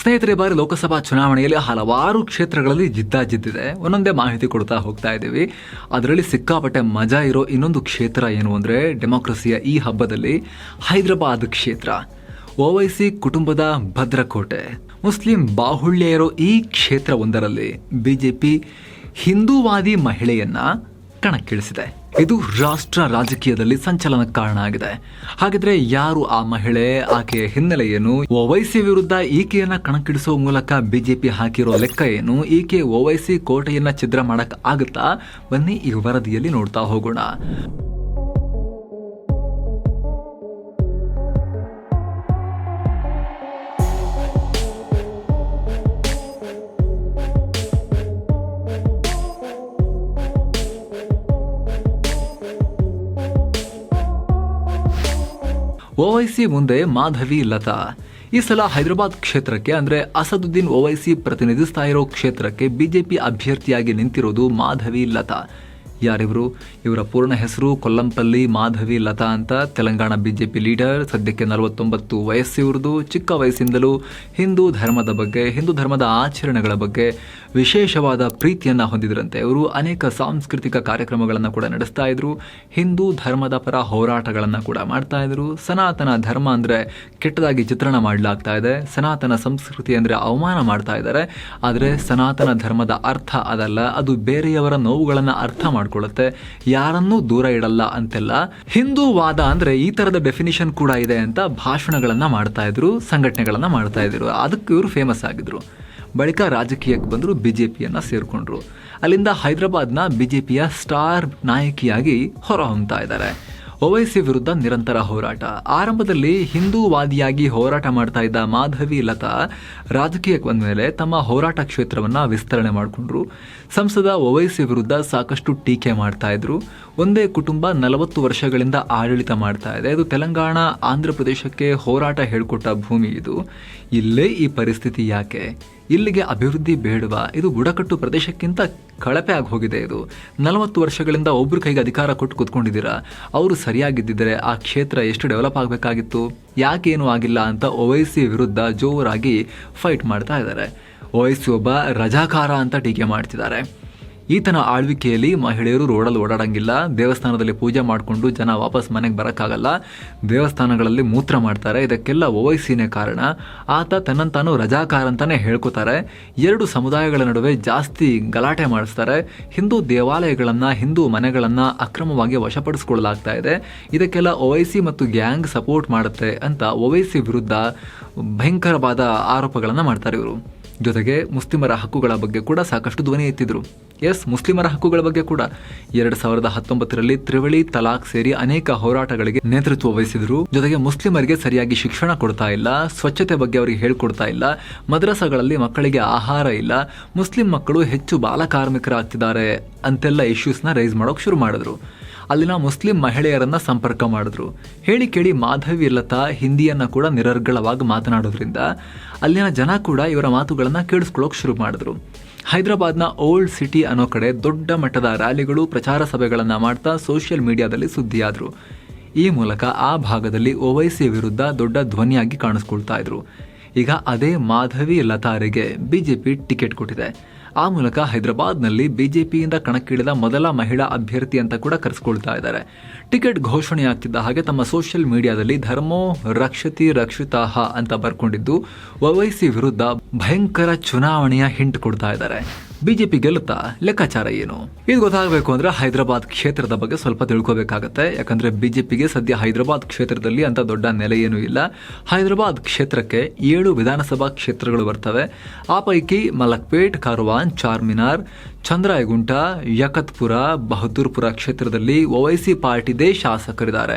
ಸ್ನೇಹಿತರೆ ಬಾರಿ ಲೋಕಸಭಾ ಚುನಾವಣೆಯಲ್ಲಿ ಹಲವಾರು ಕ್ಷೇತ್ರಗಳಲ್ಲಿ ಜಿದ್ದಾಜಿದ್ದಿದೆ ಒಂದೊಂದೇ ಮಾಹಿತಿ ಕೊಡ್ತಾ ಹೋಗ್ತಾ ಇದ್ದೀವಿ. ಅದರಲ್ಲಿ ಸಿಕ್ಕಾಪಟ್ಟೆ ಮಜಾ ಇರೋ ಇನ್ನೊಂದು ಕ್ಷೇತ್ರ ಏನು ಅಂದರೆ ಡೆಮೋಕ್ರಸಿಯ ಈ ಹಬ್ಬದಲ್ಲಿ ಹೈದರಾಬಾದ್ ಕ್ಷೇತ್ರ. ಓವೈಸಿ ಕುಟುಂಬದ ಭದ್ರಕೋಟೆ. ಮುಸ್ಲಿಂ ಬಾಹುಳ್ಯ ಇರೋ ಈ ಕ್ಷೇತ್ರವೊಂದರಲ್ಲಿ ಬಿಜೆಪಿ ಹಿಂದೂವಾದಿ ಮಹಿಳೆಯನ್ನ ಕಣಕ್ಕಿಳಿಸಿದೆ. ಇದು ರಾಷ್ಟ್ರ ರಾಜಕೀಯದಲ್ಲಿ ಸಂಚಲನ ಕಾರಣ ಆಗಿದೆ ಹಾಗಿದ್ರೆ ಯಾರು ಆ ಮಹಿಳೆ, ಆಕೆಯ ಹಿನ್ನೆಲೆ ಏನು? ಓವೈಸಿ ವಿರುದ್ಧ ಈಕೆಯನ್ನ ಕಣಕ್ಕಿಡಿಸುವ ಮೂಲಕ ಬಿಜೆಪಿ ಹಾಕಿರೋ ಲೆಕ್ಕ ಏನು? ಈಕೆ ಓವೈಸಿ ಕೋಟೆಯನ್ನ ಛಿದ್ರ ಮಾಡಕ್ ಆಗುತ್ತಾ? ಬನ್ನಿ ಈ ವರದಿಯಲ್ಲಿ ನೋಡ್ತಾ ಹೋಗೋಣ. ಓವೈಸಿ ಮುಂದೆ ಮಾಧವಿ, ಲತಾ. ಈ ಸಲ ಹೈದರಾಬಾದ್ ಕ್ಷೇತ್ರಕ್ಕೆ ಅಂದ್ರೆ ಅಸದುದ್ದೀನ್ ಓವೈಸಿ ಪ್ರತಿನಿಧಿಸ್ತಾ ಇರೋ ಕ್ಷೇತ್ರಕ್ಕೆ ಬಿಜೆಪಿ ಅಭ್ಯರ್ಥಿಯಾಗಿ ನಿಂತಿರೋದು ಮಾಧವಿ, ಲತಾ. ಯಾರಿವರು? ಇವರ ಪೂರ್ಣ ಹೆಸರು ಕೊಲ್ಲಂಪಲ್ಲಿ, ಮಾಧವಿ, ಲತಾ ಅಂತ ತೆಲಂಗಾಣ ಬಿಜೆಪಿ ಲೀಡರ್. ಸದ್ಯಕ್ಕೆ ನಲವತ್ತೊಂಬತ್ತು ವಯಸ್ಸು ಇವ್ರದ್ದು ಚಿಕ್ಕ ವಯಸ್ಸಿಂದಲೂ ಹಿಂದೂ ಧರ್ಮದ ಬಗ್ಗೆ, ಹಿಂದೂ ಧರ್ಮದ ಆಚರಣೆಗಳ ಬಗ್ಗೆ ವಿಶೇಷವಾದ ಪ್ರೀತಿಯನ್ನು ಹೊಂದಿದ್ರಂತೆ. ಇವರು ಅನೇಕ ಸಾಂಸ್ಕೃತಿಕ ಕಾರ್ಯಕ್ರಮಗಳನ್ನು ಕೂಡ ನಡೆಸ್ತಾ ಇದ್ರು. ಹಿಂದೂ ಧರ್ಮದ ಪರ ಹೋರಾಟಗಳನ್ನು ಕೂಡ ಮಾಡ್ತಾ ಇದ್ರು. ಸನಾತನ ಧರ್ಮ ಅಂದರೆ ಕೆಟ್ಟದಾಗಿ ಚಿತ್ರಣ ಮಾಡಲಾಗ್ತಾ ಇದೆ. ಸನಾತನ ಸಂಸ್ಕೃತಿ ಅಂದರೆ ಅವಮಾನ ಮಾಡ್ತಾ ಇದ್ದಾರೆ ಆದರೆ ಸನಾತನ ಧರ್ಮದ ಅರ್ಥ ಅದಲ್ಲ. ಅದು ಬೇರೆಯವರ ನೋವುಗಳನ್ನು ಅರ್ಥ ಮಾಡ್ಕೊಳ್ಳುತ್ತೆ ಯಾರನ್ನೂ ದೂರ ಇಡಲ್ಲ ಅಂತೆಲ್ಲ. ಹಿಂದೂ ವಾದ ಅಂದ್ರೆ ಈ ತರದ ಡೆಫಿನಿಷನ್ ಕೂಡ ಇದೆ ಅಂತ ಭಾಷಣಗಳನ್ನ ಮಾಡ್ತಾ ಇದ್ರು, ಸಂಘಟನೆಗಳನ್ನ ಮಾಡ್ತಾ ಇದ್ರು. ಅದಕ್ಕೆ ಇವರು ಫೇಮಸ್ ಆಗಿದ್ರು. ಬಳಿಕ ರಾಜಕೀಯಕ್ಕೆ ಬಂದರು ಬಿಜೆಪಿಯನ್ನ ಸೇರಿಕೊಂಡ್ರು. ಅಲ್ಲಿಂದ ಹೈದರಾಬಾದ್ನ ಬಿಜೆಪಿಯ ಸ್ಟಾರ್ ನಾಯಕಿಯಾಗಿ ಹೊರಹೊಮ್ತಾ ಇದ್ದಾರೆ. ಓವೈಸಿ ವಿರುದ್ಧ ನಿರಂತರ ಹೋರಾಟ. ಆರಂಭದಲ್ಲಿ ಹಿಂದೂವಾದಿಯಾಗಿ ಹೋರಾಟ ಮಾಡ್ತಾ ಇದ್ದ ಮಾಧವಿ, ಲತಾ ರಾಜಕೀಯಕ್ಕೆ ಬಂದ ಮೇಲೆ ತಮ್ಮ ಹೋರಾಟ ಕ್ಷೇತ್ರವನ್ನ ವಿಸ್ತರಣೆ ಮಾಡಿಕೊಂಡ್ರು. ಸಂಸದ ಓವೈಸಿ ವಿರುದ್ಧ ಸಾಕಷ್ಟು ಟೀಕೆ ಮಾಡ್ತಾ ಇದ್ರು. ಒಂದೇ ಕುಟುಂಬ ನಲವತ್ತು ವರ್ಷಗಳಿಂದ ಆಡಳಿತ ಮಾಡ್ತಾ ಇದೆ. ಇದು ತೆಲಂಗಾಣ, ಆಂಧ್ರ ಪ್ರದೇಶಕ್ಕೆ ಹೋರಾಟ ಹೇಳ್ಕೊಟ್ಟ ಭೂಮಿ ಇದು. ಇಲ್ಲೇ ಈ ಪರಿಸ್ಥಿತಿ ಯಾಕೆ? ಇಲ್ಲಿಗೆ ಅಭಿವೃದ್ಧಿ ಬೇಡವಾ ಇದು ಬುಡಕಟ್ಟು ಪ್ರದೇಶಕ್ಕಿಂತ ಕಳಪೆ ಆಗಿ ಹೋಗಿದೆ ಇದು. ನಲವತ್ತು ವರ್ಷಗಳಿಂದ ಒಬ್ಬರ ಕೈಗೆ ಅಧಿಕಾರ ಕೊಟ್ಟು ಕೂತ್ಕೊಂಡಿದ್ದೀರಾ? ಅವರು ಸರಿಯಾಗಿದ್ದಿದ್ದರೆ ಆ ಕ್ಷೇತ್ರ ಎಷ್ಟು ಡೆವಲಪ್ ಆಗಬೇಕಾಗಿತ್ತು? ಯಾಕೇನು ಆಗಿಲ್ಲ ಅಂತ ಓವೈಸಿ ವಿರುದ್ಧ ಜೋರಾಗಿ ಫೈಟ್ ಮಾಡ್ತಾ ಇದ್ದಾರೆ. ಓವೈಸಿ ಒಬ್ಬ ರಜಾಕಾರ ಅಂತ ಟೀಕೆ ಮಾಡ್ತಿದ್ದಾರೆ. ಈತನ ಆಳ್ವಿಕೆಯಲ್ಲಿ ಮಹಿಳೆಯರು ರೋಡಲ್ಲಿ ಓಡಾಡಂಗಿಲ್ಲ. ದೇವಸ್ಥಾನದಲ್ಲಿ ಪೂಜೆ ಮಾಡಿಕೊಂಡು ಜನ ವಾಪಸ್ ಮನೆಗೆ ಬರೋಕ್ಕಾಗಲ್ಲ. ದೇವಸ್ಥಾನಗಳಲ್ಲಿ ಮೂತ್ರ ಮಾಡ್ತಾರೆ. ಇದಕ್ಕೆಲ್ಲ ಓವೈಸಿನೇ ಕಾರಣ. ಆತ ತನ್ನಂತಾನು ರಜಾಕಾರ ಅಂತಾನೆ ಹೇಳ್ಕೊತಾರೆ. ಎರಡು ಸಮುದಾಯಗಳ ನಡುವೆ ಜಾಸ್ತಿ ಗಲಾಟೆ ಮಾಡಿಸ್ತಾರೆ. ಹಿಂದೂ ದೇವಾಲಯಗಳನ್ನು, ಹಿಂದೂ ಮನೆಗಳನ್ನು ಅಕ್ರಮವಾಗಿ ವಶಪಡಿಸಿಕೊಳ್ಳಲಾಗ್ತಾ ಇದೆ. ಇದಕ್ಕೆಲ್ಲ ಓವೈಸಿ ಮತ್ತು ಗ್ಯಾಂಗ್ ಸಪೋರ್ಟ್ ಮಾಡುತ್ತೆ ಅಂತ ಓವೈಸಿ ವಿರುದ್ಧ ಭಯಂಕರವಾದ ಆರೋಪಗಳನ್ನು ಮಾಡ್ತಾರೆ ಇವರು. ಜೊತೆಗೆ ಮುಸ್ಲಿಮರ ಹಕ್ಕುಗಳ ಬಗ್ಗೆ ಕೂಡ ಸಾಕಷ್ಟು ಧ್ವನಿ ಎತ್ತಿದ್ರು. ಎಸ್, ಮುಸ್ಲಿಮರ ಹಕ್ಕುಗಳ ಬಗ್ಗೆ ಕೂಡ. ಎರಡ್ ಸಾವಿರದ ಹತ್ತೊಂಬತ್ತರಲ್ಲಿ ತ್ರಿವಳಿ ತಲಾಖ್ ಸೇರಿ ಅನೇಕ ಹೋರಾಟಗಳಿಗೆ ನೇತೃತ್ವ ವಹಿಸಿದ್ರು. ಜೊತೆಗೆ ಮುಸ್ಲಿಮರಿಗೆ ಸರಿಯಾಗಿ ಶಿಕ್ಷಣ ಕೊಡ್ತಾ ಇಲ್ಲ, ಸ್ವಚ್ಛತೆ ಬಗ್ಗೆ ಅವರಿಗೆ ಹೇಳ್ಕೊಡ್ತಾ ಇಲ್ಲ, ಮದ್ರಸಗಳಲ್ಲಿ ಮಕ್ಕಳಿಗೆ ಆಹಾರ ಇಲ್ಲ, ಮುಸ್ಲಿಂ ಮಕ್ಕಳು ಹೆಚ್ಚು ಬಾಲ ಕಾರ್ಮಿಕರಾಗ್ತಿದ್ದಾರೆ ಅಂತೆಲ್ಲ ಇಶ್ಯೂಸ್ನ ರೈಸ್ ಮಾಡೋಕೆ ಶುರು ಮಾಡಿದ್ರು. ಅಲ್ಲಿನ ಮುಸ್ಲಿಂ ಮಹಿಳೆಯರನ್ನ ಸಂಪರ್ಕ ಮಾಡಿದ್ರು. ಹೇಳಿ ಕೇಳಿ ಮಾಧವಿ ಲತಾ ಹಿಂದಿಯನ್ನ ಕೂಡ ನಿರರ್ಗಳವಾಗಿ ಮಾತನಾಡೋದ್ರಿಂದ ಅಲ್ಲಿನ ಜನ ಕೂಡ ಇವರ ಮಾತುಗಳನ್ನ ಕೇಳಿಸ್ಕೊಳ್ಳೋಕೆ ಶುರು ಮಾಡಿದ್ರು. ಹೈದರಾಬಾದ್ನ ಓಲ್ಡ್ ಸಿಟಿ ಅನ್ನೋ ಕಡೆ ದೊಡ್ಡ ಮಟ್ಟದ ರ್ಯಾಲಿಗಳು, ಪ್ರಚಾರ ಸಭೆಗಳನ್ನ ಮಾಡ್ತಾ ಸೋಷಿಯಲ್ ಮೀಡಿಯಾದಲ್ಲಿ ಸುದ್ದಿಯಾದ್ರು. ಈ ಮೂಲಕ ಆ ಭಾಗದಲ್ಲಿ ಓವೈಸಿಯ ವಿರುದ್ಧ ದೊಡ್ಡ ಧ್ವನಿಯಾಗಿ ಕಾಣಿಸ್ಕೊಳ್ತಾ ಇದ್ರು. ಈಗ ಅದೇ ಮಾಧವಿ ಲತಾರಿಗೆ ಬಿಜೆಪಿ ಟಿಕೆಟ್ ಕೊಟ್ಟಿದೆ. ಆ ಮೂಲಕ ಹೈದರಾಬಾದ್ನಲ್ಲಿ ಬಿಜೆಪಿಯಿಂದ ಕಣಕ್ಕಿಳಿದ ಮೊದಲ ಮಹಿಳಾ ಅಭ್ಯರ್ಥಿ ಅಂತ ಕೂಡ ಕರೆಸ್ಕೊಳ್ತಾ ಇದ್ದಾರೆ. ಟಿಕೆಟ್ ಘೋಷಣೆಯಾಗ್ತಿದ್ದ ಹಾಗೆ ತಮ್ಮ ಸೋಷಿಯಲ್ ಮೀಡಿಯಾದಲ್ಲಿ ಧರ್ಮೋ ರಕ್ಷತಿ ರಕ್ಷಿತಾಹ ಅಂತ ಬರ್ಕೊಂಡಿದ್ದು, ಒವೈಸಿ ವಿರುದ್ಧ ಭಯಂಕರ ಚುನಾವಣೆಯ ಹಿಂಟ್ ಕೊಡ್ತಾ ಇದ್ದಾರೆ. ಬಿಜೆಪಿ ಗೆಲ್ಲುತ್ತಾ ಲೆಕ್ಕಾಚಾರ ಏನು? ಇದು ಗೊತ್ತಾಗಬೇಕು ಅಂದ್ರೆ ಹೈದರಾಬಾದ್ ಕ್ಷೇತ್ರದ ಬಗ್ಗೆ ಸ್ವಲ್ಪ ತಿಳ್ಕೋಬೇಕಾಗತ್ತೆ. ಯಾಕಂದ್ರೆ ಬಿಜೆಪಿಗೆ ಸದ್ಯ ಹೈದರಾಬಾದ್ ಕ್ಷೇತ್ರದಲ್ಲಿ ಅಂತ ದೊಡ್ಡ ನೆಲೆ ಏನೂ ಇಲ್ಲ. ಹೈದರಾಬಾದ್ ಕ್ಷೇತ್ರಕ್ಕೆ ಏಳು ವಿಧಾನಸಭಾ ಕ್ಷೇತ್ರಗಳು ಬರ್ತವೆ. ಆ ಪೈಕಿ ಮಲಕ್ಪೇಟ್, ಕಾರ್ವಾನ್, ಚಾರ್ಮಿನಾರ್ ಚಂದ್ರಾಯಗುಂಟ, ಯಕತ್ಪುರ, ಬಹದ್ದೂರ್ಪುರ ಕ್ಷೇತ್ರದಲ್ಲಿ ಒವೈಸಿ ಪಾರ್ಟಿದೇ ಶಾಸಕರಿದ್ದಾರೆ.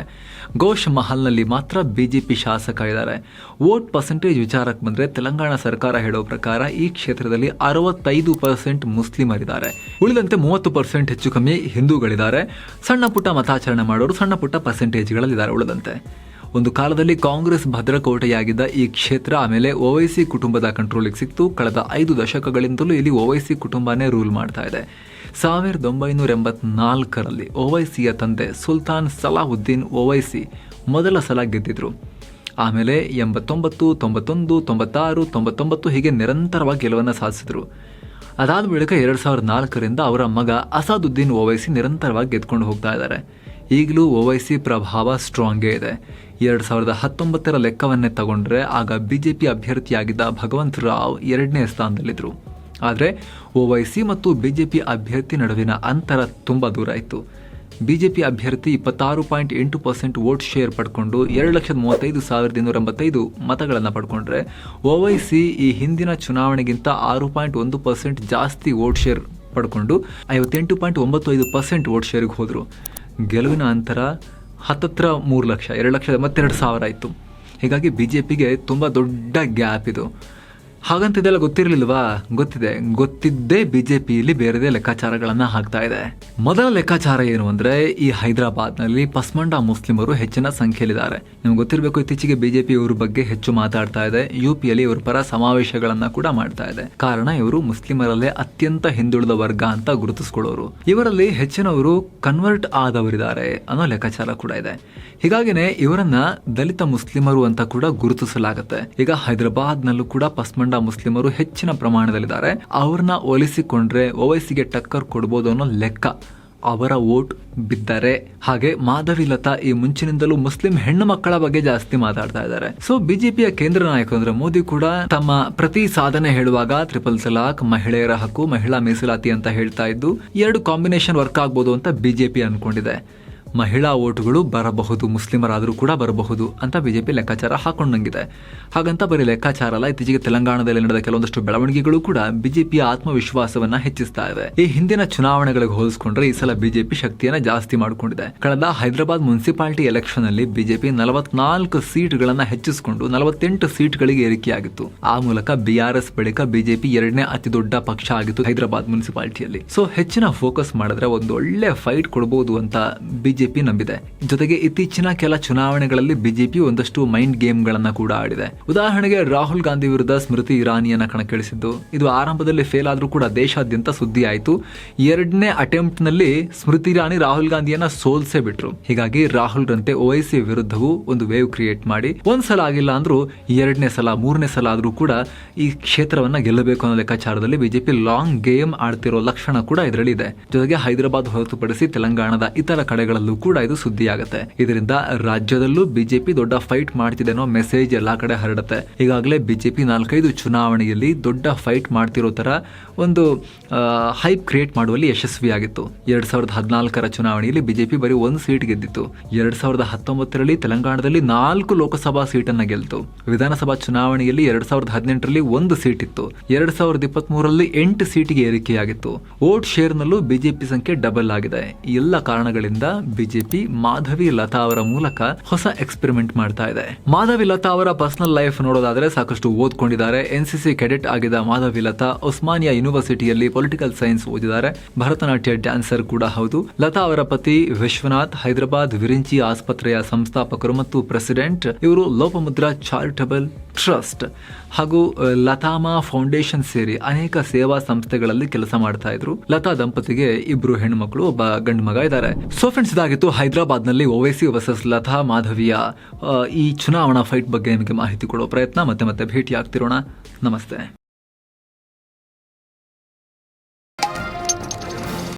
ಘೋಷ್ ಮಹಲ್ನಲ್ಲಿ ಮಾತ್ರ ಬಿಜೆಪಿ ಶಾಸಕ ಇದ್ದಾರೆ. ವೋಟ್ ಪರ್ಸೆಂಟೇಜ್ ವಿಚಾರಕ್ಕೆ ಬಂದರೆ ತೆಲಂಗಾಣ ಸರ್ಕಾರ ಹೇಳೋ ಪ್ರಕಾರ ಈ ಕ್ಷೇತ್ರದಲ್ಲಿ ಅರವತ್ತೈದು ಪರ್ಸೆಂಟ್ ಮುಸ್ಲಿಮರಿದ್ದಾರೆ. ಉಳಿದಂತೆ ಮೂವತ್ತು ಪರ್ಸೆಂಟ್ ಹೆಚ್ಚು ಕಮ್ಮಿ ಹಿಂದೂಗಳಿದ್ದಾರೆ. ಸಣ್ಣ ಪುಟ್ಟ ಮತಾಚರಣೆ ಮಾಡೋರು ಸಣ್ಣ ಪುಟ್ಟ ಪರ್ಸೆಂಟೇಜ್ಗಳಲ್ಲಿದ್ದಾರೆ ಉಳಿದಂತೆ. ಒಂದು ಕಾಲದಲ್ಲಿ ಕಾಂಗ್ರೆಸ್ ಭದ್ರಕೋಟೆಯಾಗಿದ್ದ ಈ ಕ್ಷೇತ್ರ ಆಮೇಲೆ ಓವೈಸಿ ಕುಟುಂಬದ ಕಂಟ್ರೋಲಿಗೆ ಸಿಕ್ತು. ಕಳೆದ ಐದು ದಶಕಗಳಿಂದಲೂ ಇಲ್ಲಿ ಓವೈಸಿ ಕುಟುಂಬನೇ ರೂಲ್ ಮಾಡ್ತಾ ಇದೆ. ಸಾವಿರದ ಒಂಬೈನೂರ ಎಂಬತ್ನಾಲ್ಕರಲ್ಲಿ ಓವೈಸಿಯ ತಂದೆ ಸುಲ್ತಾನ್ ಸಲಾಹುದ್ದೀನ್ ಓವೈಸಿ ಮೊದಲ ಸಲ ಗೆದ್ದಿದ್ರು. ಆಮೇಲೆ ಎಂಬತ್ತೊಂಬತ್ತು, ತೊಂಬತ್ತೊಂದು, ತೊಂಬತ್ತಾರು, ತೊಂಬತ್ತೊಂಬತ್ತು ಹೀಗೆ ನಿರಂತರವಾಗಿ ಗೆಲುವನ್ನು ಸಾಧಿಸಿದರು. ಅದಾದ ಬಳಿಕ ಎರಡು ಸಾವಿರದ ನಾಲ್ಕರಿಂದ ಅವರ ಮಗ ಅಸಾದುದ್ದೀನ್ ಓವೈಸಿ ನಿರಂತರವಾಗಿ ಗೆದ್ಕೊಂಡು ಹೋಗ್ತಾ ಇದ್ದಾರೆ. ಈಗಲೂ ಓವೈಸಿ ಪ್ರಭಾವ ಸ್ಟ್ರಾಂಗೇ ಇದೆ. ಎರಡು ಸಾವಿರದ ಹತ್ತೊಂಬತ್ತರ ಲೆಕ್ಕವನ್ನೇ ತಗೊಂಡ್ರೆ ಆಗ ಬಿಜೆಪಿ ಅಭ್ಯರ್ಥಿಯಾಗಿದ್ದ ಭಗವಂತ ರಾವ್ ಎರಡನೇ ಸ್ಥಾನದಲ್ಲಿದ್ದರು. ಆದರೆ ಓವೈಸಿ ಮತ್ತು ಬಿಜೆಪಿ ಅಭ್ಯರ್ಥಿ ನಡುವಿನ ಅಂತರ ತುಂಬ ದೂರ ಇತ್ತು. ಬಿಜೆಪಿ ಅಭ್ಯರ್ಥಿ ಇಪ್ಪತ್ತಾರು ಪಾಯಿಂಟ್ ಎಂಟು ಪರ್ಸೆಂಟ್ ವೋಟ್ ಶೇರ್ ಪಡ್ಕೊಂಡು ಎರಡು ಲಕ್ಷದ ಮೂವತ್ತೈದು ಸಾವಿರದ ಇನ್ನೂರ ಎಂಬತ್ತೈದು ಮತಗಳನ್ನು ಪಡ್ಕೊಂಡ್ರೆ ಓವೈಸಿ ಈ ಹಿಂದಿನ ಚುನಾವಣೆಗಿಂತ ಆರು ಪಾಯಿಂಟ್ ಒಂದು ಪರ್ಸೆಂಟ್ ಜಾಸ್ತಿ ವೋಟ್ ಶೇರ್ ಪಡ್ಕೊಂಡು ಐವತ್ತೆಂಟು ಪಾಯಿಂಟ್ ಒಂಬತ್ತೈದು ಪರ್ಸೆಂಟ್ ವೋಟ್ ಶೇರ್ಗೆ ಹೋದರು. ಗೆಲುವಿನ ಅಂತರ ಹತ್ತತ್ರ ಮೂರು ಲಕ್ಷ, ಎರಡು ಲಕ್ಷ ಎಂಬತ್ತೆರಡು ಸಾವಿರ ಆಯಿತು ಹೀಗಾಗಿ ಬಿ ಜೆ ಪಿಗೆ ತುಂಬ ದೊಡ್ಡ ಗ್ಯಾಪ್ ಇದು. ಹಾಗಂತ ಇದೆಲ್ಲ ಗೊತ್ತಿರಲಿಲ್ವಾ? ಗೊತ್ತಿದೆ. ಗೊತ್ತಿದ್ದೇ ಬಿಜೆಪಿಯಲ್ಲಿ ಬೇರೆದೇ ಲೆಕ್ಕಾಚಾರಗಳನ್ನ ಹಾಕ್ತಾ ಇದೆ. ಮೊದಲ ಲೆಕ್ಕಾಚಾರ ಏನು ಅಂದ್ರೆ, ಈ ಹೈದರಾಬಾದ್ನಲ್ಲಿ ಪಸ್ಮಂಡ ಮುಸ್ಲಿಮರು ಹೆಚ್ಚಿನ ಸಂಖ್ಯೆಯಲ್ಲಿದ್ದಾರೆ. ನಿಮ್ಗೆ ಗೊತ್ತಿರಬೇಕು, ಇತ್ತೀಚೆಗೆ ಬಿಜೆಪಿ ಇವ್ರ ಬಗ್ಗೆ ಹೆಚ್ಚು ಮಾತಾಡ್ತಾ ಇದೆ. ಯು ಪಿಯಲ್ಲಿ ಇವ್ರ ಪರ ಸಮಾವೇಶಗಳನ್ನ ಕೂಡ ಮಾಡ್ತಾ ಇದೆ. ಕಾರಣ ಇವರು ಮುಸ್ಲಿಮರಲ್ಲೇ ಅತ್ಯಂತ ಹಿಂದುಳಿದ ವರ್ಗ ಅಂತ ಗುರುತಿಸ್ಕೊಳ್ಳೋರು. ಇವರಲ್ಲಿ ಹೆಚ್ಚಿನವರು ಕನ್ವರ್ಟ್ ಆದವರಿದ್ದಾರೆ ಅನ್ನೋ ಲೆಕ್ಕಾಚಾರ ಕೂಡ ಇದೆ. ಹೀಗಾಗಿನೇ ಇವರನ್ನ ದಲಿತ ಮುಸ್ಲಿಮರು ಅಂತ ಕೂಡ ಗುರುತಿಸಲಾಗುತ್ತೆ. ಈಗ ಹೈದರಾಬಾದ್ನಲ್ಲೂ ಕೂಡ ಪಸ್ಮಂಡ ಮುಸ್ಲಿಮರು ಹೆಚ್ಚಿನ ಪ್ರಮಾಣದಲ್ಲಿದ್ದಾರೆ. ಅವ್ರನ್ನ ಹೋಲಿಸಿಕೊಂಡ್ರೆ ಓವೈಸಿಗೆ ಟಕ್ಕರ್ ಕೊಡ್ಬೋದು ಅನ್ನೋ ಲೆಕ್ಕ ಅವರ ವೋಟ್ ಬಿದ್ದರೆ. ಹಾಗೆ ಮಾಧವಿ ಲತಾ ಈ ಮುಂಚಿನಿಂದಲೂ ಮುಸ್ಲಿಂ ಹೆಣ್ಣು ಮಕ್ಕಳ ಬಗ್ಗೆ ಜಾಸ್ತಿ ಮಾತಾಡ್ತಾ ಇದ್ದಾರೆ. ಸೊ ಬಿಜೆಪಿಯ ಕೇಂದ್ರ ನಾಯಕರು ಅಂದ್ರೆ ಮೋದಿ ಕೂಡ ತಮ್ಮ ಪ್ರತಿ ಸಾಧನೆ ಹೇಳುವಾಗ ತ್ರಿಪಲ್ ಸಲಾಕ್ ಮಹಿಳೆಯರ ಹಕ್ಕು, ಮಹಿಳಾ ಮೀಸಲಾತಿ ಅಂತ ಹೇಳ್ತಾ ಇದ್ದು, ಎರಡು ಕಾಂಬಿನೇಷನ್ ವರ್ಕ್ ಆಗ್ಬೋದು ಅಂತ ಬಿಜೆಪಿ ಅನ್ಕೊಂಡಿದೆ. ಮಹಿಳಾ ಓಟುಗಳು ಬರಬಹುದು, ಮುಸ್ಲಿಮರಾದರೂ ಕೂಡ ಬರಬಹುದು ಅಂತ ಬಿಜೆಪಿ ಲೆಕ್ಕಾಚಾರ ಹಾಕೊಂಡಂಗಿದೆ. ಹಾಗಂತ ಬರೀ ಲೆಕ್ಕಾಚಾರ ಅಲ್ಲ, ಇತ್ತೀಚೆಗೆ ತೆಲಂಗಾಣದಲ್ಲಿ ನಡೆದ ಕೆಲವೊಂದಷ್ಟು ಬೆಳವಣಿಗೆಗಳು ಕೂಡ ಬಿಜೆಪಿಯ ಆತ್ಮವಿಶ್ವಾಸವನ್ನ ಹೆಚ್ಚಿಸ್ತಾ ಇದೆ ಈ ಹಿಂದಿನ ಚುನಾವಣೆಗಳಿಗೆ ಹೋಲಿಸಿಕೊಂಡ್ರೆ ಈ ಸಲ ಬಿಜೆಪಿ ಶಕ್ತಿಯನ್ನ ಜಾಸ್ತಿ ಮಾಡಿಕೊಂಡಿದೆ. ಕಳೆದ ಹೈದರಾಬಾದ್ ಮುನ್ಸಿಪಾಲಿಟಿ ಎಲೆಕ್ಷನ್ ಅಲ್ಲಿ ಬಿಜೆಪಿ ನಲವತ್ನಾಲ್ಕು ಸೀಟ್ಗಳನ್ನ ಹೆಚ್ಚಿಸಿಕೊಂಡು ನಲವತ್ತೆಂಟು ಸೀಟ್ಗಳಿಗೆ ಏರಿಕೆಯಾಗಿತ್ತು. ಆ ಮೂಲಕ ಬಿಆರ್ಎಸ್ ಬಳಿಕ ಬಿಜೆಪಿ ಎರಡನೇ ಅತಿ ದೊಡ್ಡ ಪಕ್ಷ ಆಗಿತ್ತು ಹೈದರಾಬಾದ್ ಮುನ್ಸಿಪಾಲಿಟಿಯಲ್ಲಿ. ಸೊ ಹೆಚ್ಚಿನ ಫೋಕಸ್ ಮಾಡಿದ್ರೆ ಒಂದು ಒಳ್ಳೆ ಫೈಟ್ ಕೊಡಬಹುದು ಅಂತ ಬಿಜೆಪಿ ನಂಬಿದೆ. ಜೊತೆಗೆ ಇತ್ತೀಚಿನ ಕೆಲ ಚುನಾವಣೆಗಳಲ್ಲಿ ಬಿಜೆಪಿ ಒಂದಷ್ಟು ಮೈಂಡ್ ಗೇಮ್ಗಳನ್ನು ಕೂಡ ಆಡಿದೆ. ಉದಾಹರಣೆಗೆ ರಾಹುಲ್ ಗಾಂಧಿ ವಿರುದ್ಧ ಸ್ಮೃತಿ ಇರಾನಿಯನ್ನ ಕಣಕ್ಕಿಳಿಸಿದ್ದು. ಇದು ಆರಂಭದಲ್ಲಿ ಫೇಲ್ ಆದ್ರೂ ಕೂಡ ದೇಶಾದ್ಯಂತ ಸುದ್ದಿ ಆಯಿತು ಎರಡನೇ ಅಟೆಂಪ್ಟ್ನಲ್ಲಿ ಸ್ಮೃತಿ ಇರಾನಿ ರಾಹುಲ್ ಗಾಂಧಿಯನ್ನ ಸೋಲ್ಸೇ ಬಿಟ್ರು. ಹೀಗಾಗಿ ರಾಹುಲ್ ರಂತೆ ಓವೈಸಿ ವಿರುದ್ಧವೂ ಒಂದು ವೇವ್ ಕ್ರಿಯೇಟ್ ಮಾಡಿ. ಒಂದ್ ಸಲ ಆಗಿಲ್ಲ ಅಂದ್ರೂ ಎರಡನೇ ಸಲ, ಮೂರನೇ ಸಲ ಆದ್ರೂ ಕೂಡ ಈ ಕ್ಷೇತ್ರವನ್ನ ಗೆಲ್ಲಬೇಕು ಅನ್ನೋ ಲೆಕ್ಕಾಚಾರದಲ್ಲಿ ಬಿಜೆಪಿ ಲಾಂಗ್ ಗೇಮ್ ಆಡ್ತಿರೋ ಲಕ್ಷಣ ಕೂಡ ಇದರಲ್ಲಿ ಇದೆ ಜೊತೆಗೆ ಹೈದರಾಬಾದ್ ಹೊರತುಪಡಿಸಿ ತೆಲಂಗಾಣದ ಇತರ ಕಡೆಗಳಲ್ಲೂ ಕೂಡ ಇದು ಸುದ್ದಿಯಾಗುತ್ತೆ ಇದರಿಂದ ರಾಜ್ಯದಲ್ಲೂ ಬಿಜೆಪಿ ದೊಡ್ಡ ಫೈಟ್ ಮಾಡ್ತಿದೆ ಅನ್ನೋ ಮೆಸೇಜ್ ಎಲ್ಲಾ ಕಡೆ ಹರಡುತ್ತೆ. ಈಗಾಗಲೇ ಬಿಜೆಪಿ ನಾಲ್ಕೈದು ಚುನಾವಣೆಯಲ್ಲಿ ದೊಡ್ಡ ಫೈಟ್ ಮಾಡ್ತಿರೋ ತರ ಒಂದು ಹೈಪ್ ಕ್ರಿಯೇಟ್ ಮಾಡುವಲ್ಲಿ ಯಶಸ್ವಿಯಾಗಿತ್ತು. ಎರಡ್ ಸಾವಿರದ ಹದಿನಾಲ್ಕರ ಚುನಾವಣೆಯಲ್ಲಿ ಬಿಜೆಪಿ ಬರೀ ಒಂದು ಸೀಟ್ ಗೆದ್ದಿತ್ತು. ಎರಡ್ ಸಾವಿರದ ಹತ್ತೊಂಬತ್ತರಲ್ಲಿ ತೆಲಂಗಾಣದಲ್ಲಿ ನಾಲ್ಕು ಲೋಕಸಭಾ ಸೀಟನ್ನ ಗೆಲ್ತು. ವಿಧಾನಸಭಾ ಚುನಾವಣೆಯಲ್ಲಿ ಎರಡ್ ಸಾವಿರದ ಹದಿನೆಂಟರಲ್ಲಿ ಒಂದು ಸೀಟ್ ಇತ್ತು. ಎರಡ್ ಸಾವಿರದ ಇಪ್ಪತ್ತ್ ಮೂರರಲ್ಲಿ ಎಂಟು ಸೀಟಿಗೆ ಏರಿಕೆಯಾಗಿತ್ತು. ವೋಟ್ ಶೇರ್ನಲ್ಲೂ ಬಿಜೆಪಿ ಸಂಖ್ಯೆ ಡಬಲ್ ಆಗಿದೆ. ಎಲ್ಲ ಕಾರಣಗಳಿಂದ ಬಿಜೆಪಿ ಮಾಧವಿ ಲತಾ ಅವರ ಮೂಲಕ ಹೊಸ ಎಕ್ಸ್ಪೆರಿಮೆಂಟ್ ಮಾಡ್ತಾ ಇದೆ. ಮಾಧವಿ ಲತಾ ಅವರ ಪರ್ಸನಲ್ ಲೈಫ್ ನೋಡೋದಾದ್ರೆ ಸಾಕಷ್ಟು ಓದ್ಕೊಂಡಿದ್ದಾರೆ. ಎನ್ಸಿಸಿ ಕೆಡೆಟ್ ಆಗಿದ್ದ ಮಾಧವಿ ಲತಾ ಉಸ್ಮಾನಿಯಾ ಯೂನಿವರ್ಸಿಟಿಯಲ್ಲಿ ಪೊಲಿಟಿಕಲ್ ಸೈನ್ಸ್ ಓದಿದ್ದಾರೆ. ಭರತನಾಟ್ಯ ಡ್ಯಾನ್ಸರ್ ಕೂಡ ಹೌದು. ಲತಾ ಅವರ ಪತಿ ವಿಶ್ವನಾಥ್, ಹೈದರಾಬಾದ್ ವಿರಿಂಚಿ ಆಸ್ಪತ್ರೆಯ ಸಂಸ್ಥಾಪಕರು ಮತ್ತು ಪ್ರೆಸಿಡೆಂಟ್ ಇವರು ಲೋಪಮುದ್ರಾ ಚಾರಿಟಬಲ್ ಟ್ರಸ್ಟ್ ಹಾಗೂ ಲತಾಮಾ ಫೌಂಡೇಶನ್ ಸೇರಿ ಅನೇಕ ಸೇವಾ ಸಂಸ್ಥೆಗಳಲ್ಲಿ ಕೆಲಸ ಮಾಡ್ತಾ ಇದ್ರು. ಲತಾ ದಂಪತಿಗೆ ಇಬ್ರು ಹೆಣ್ಮಕ್ಳು, ಒಬ್ಬ ಗಂಡು ಮಗ ಇದ್ದಾರೆ. ಸೊ ಫ್ರೆಂಡ್ಸ್ ಇದಾಗಿತ್ತು ಹೈದರಾಬಾದ್ನಲ್ಲಿ ಓವೈಸಿ ವರ್ಸಸ್ ಲತಾ ಮಾಧವಿಯ ಈ ಚುನಾವಣಾ ಫೈಟ್ ಬಗ್ಗೆ ನಿಮಗೆ ಮಾಹಿತಿ ಕೊಡೋ ಪ್ರಯತ್ನ. ಮತ್ತೆ ಮತ್ತೆ ಭೇಟಿ ಆಗ್ತಿರೋಣ ನಮಸ್ತೆ.